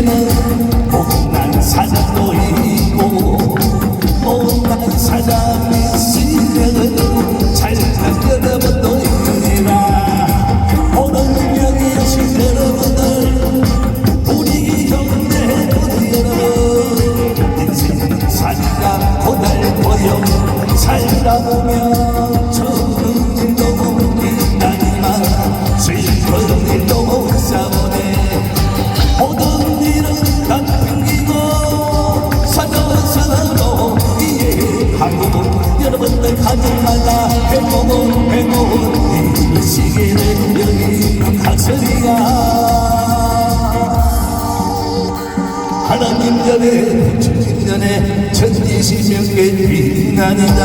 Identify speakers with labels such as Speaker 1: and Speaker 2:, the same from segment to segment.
Speaker 1: lleno 각설이가 하나님 전에 주님 전에 천지시명께 빛나니라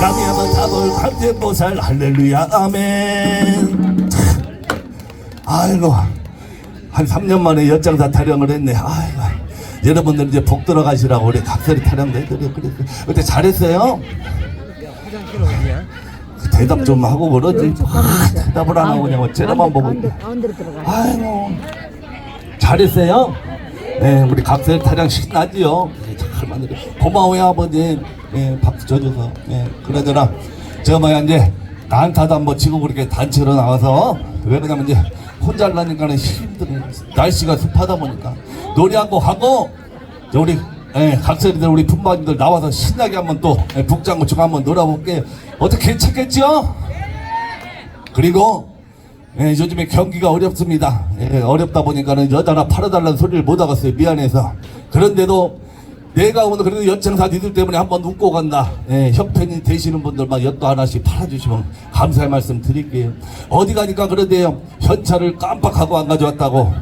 Speaker 1: 남이 한번 답을 감태보살 할렐루야 아멘. 아이고 한 3년 만에 연장사 타령을 했네. 아이고 여러분들 이제 복 들어가시라고 우리 각설이 타령도 해드려 그때 잘했어요?
Speaker 2: 화장실 어디야?
Speaker 1: 그 대답 좀 하고 그러지 아, 대답을 안 하고 그냥 째려만 보고 있네
Speaker 3: 가운데, 가운데로 들어가.
Speaker 1: 아이고 잘했어요. 네, 우리 각설 타령 신나지요. 네, 잘 만들어. 고마워요 아버지. 예, 박수 쳐줘서. 예, 그러더라. 저 뭐야 이제 나한테도 한번 지금 그렇게 단체로 나와서 왜 그러냐면 이제 혼자 하려니까는 힘들어. 날씨가 습하다 보니까 노래 한곡 하고 저 우리 예, 각설이들 우리 품바님들 나와서 신나게 한번 또 예, 북장구축 한번 놀아볼게요. 어떻게 괜찮겠죠? 그리고 예, 요즘에 경기가 어렵습니다. 예, 어렵다 보니까는 여자나 팔아달라는 소리를 못 하겠어요. 미안해서. 그런데도 내가 오늘 그래도 연장사 니들 때문에 한번 웃고 간다. 예, 협회님 되시는 분들만 엿도 하나씩 팔아주시면 감사의 말씀 드릴게요. 어디 가니까 그러대요. 현찰을 깜빡하고 안 가져왔다고.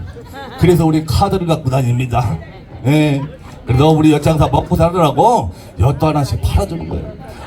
Speaker 1: 그래서 우리 카드를 갖고 다닙니다. 예. 그래도 우리 연장사 먹고 살으라고 엿도 하나씩 팔아주는 거예요.